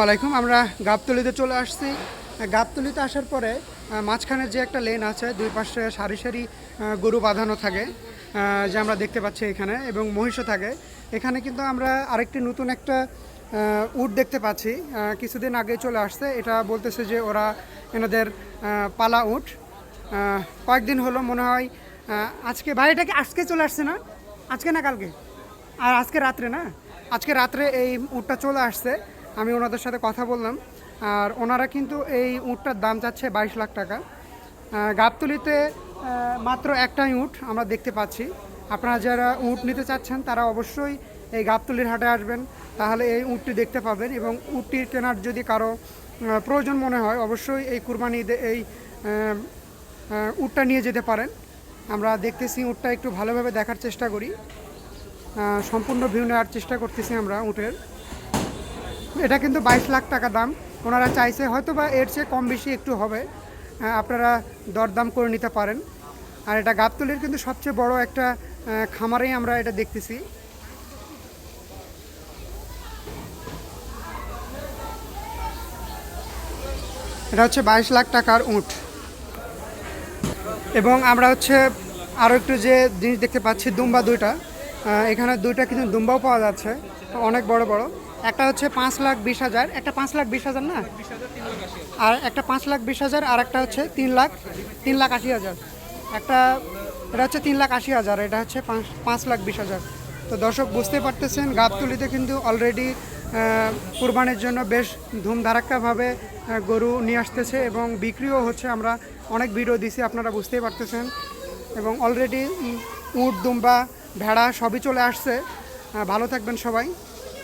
আলাইকুম আমরা গাবতলিতে চলে আসছি। গাবতলিতে আসার পরে মাঝখানে যে একটা লেন আছে, দুই পাশে সারি সারি গরু বাঁধানো থাকে যে আমরা দেখতে পাচ্ছি এখানে, এবং মহিষও থাকে। এখানে কিন্তু আমরা আরেকটি নতুন একটা উট দেখতে পাচ্ছি। কিছুদিন আগে চলে আসছে, এটা বলতেছে যে ওরা এনাদের পালা উট। কয়েকদিন হলো মনে হয় আজকে ভাইটা কি আজকে চলে আসছে না? আজকে না কালকে? আর আজকে রাত্রে না? আজকে রাত্রে এই উটটা চলে আসছে। আমি ওনাদের সাথে কথা বললাম। আর ওনারা কিন্তু এই উটটার দাম চাচ্ছে বাইশ লাখ টাকা। গাবতলিতে মাত্র একটাই উট আমরা দেখতে পাচ্ছি। আপনারা যারা উট নিতে চাচ্ছেন, তারা অবশ্যই এই গাবতলির হাটে আসবেন। তাহলে এই উটটি দেখতে পাবেন এবং উটটি কেনার যদি কারও প্রয়োজন মনে হয়, অবশ্যই এই কুরবানি এই উটটা নিয়ে যেতে পারেন। আমরা দেখতেছি উটটা একটু ভালোভাবে দেখার চেষ্টা করি। সম্পূর্ণ ভিউ নেওয়ার চেষ্টা করতেছি আমরা উটের। এটা কিন্তু বাইশ লাখ টাকা দাম। ওনারা চাইছে হয়তো বা এর চেয়ে কম বেশি একটু হবে। আপনারা দরদাম করে নিতে পারেন। আর এটা গাবতলির কিন্তু সবচেয়ে বড় একটা খামারেই আমরা এটা দেখতেছি। এটা হচ্ছে বাইশ লাখ টাকার উট। এবং আমরা হচ্ছে আরও একটু যে জিনিস দেখতে পাচ্ছি, দুম্বা দুইটা। এখানে দুইটা কিন্তু দুম্বাও পাওয়া যাচ্ছে। অনেক বড় বড়। একটা হচ্ছে পাঁচ লাখ বিশ হাজার, একটা পাঁচ লাখ বিশ হাজার না? আর একটা পাঁচ লাখ বিশ হাজার আর একটা হচ্ছে তিন লাখ তিন লাখ আশি হাজার। একটা, এটা হচ্ছে তিন লাখ আশি হাজার, এটা হচ্ছে পাঁচ পাঁচ লাখ বিশ হাজার। তো দর্শক বুঝতে পারতেছেন, গাবতলিতে কিন্তু অলরেডি কুরবানির জন্য বেশ ধুমধারাক্কাভাবে গরু নিয়ে আসতেছে এবং বিক্রিও হচ্ছে আমরা অনেক ভিডিও দিছি, আপনারা বুঝতেই পারতেছেন। এবং অলরেডি উট, দুম্বা, ভেড়া সবই চলে আসছে। ভালো থাকবেন সবাই।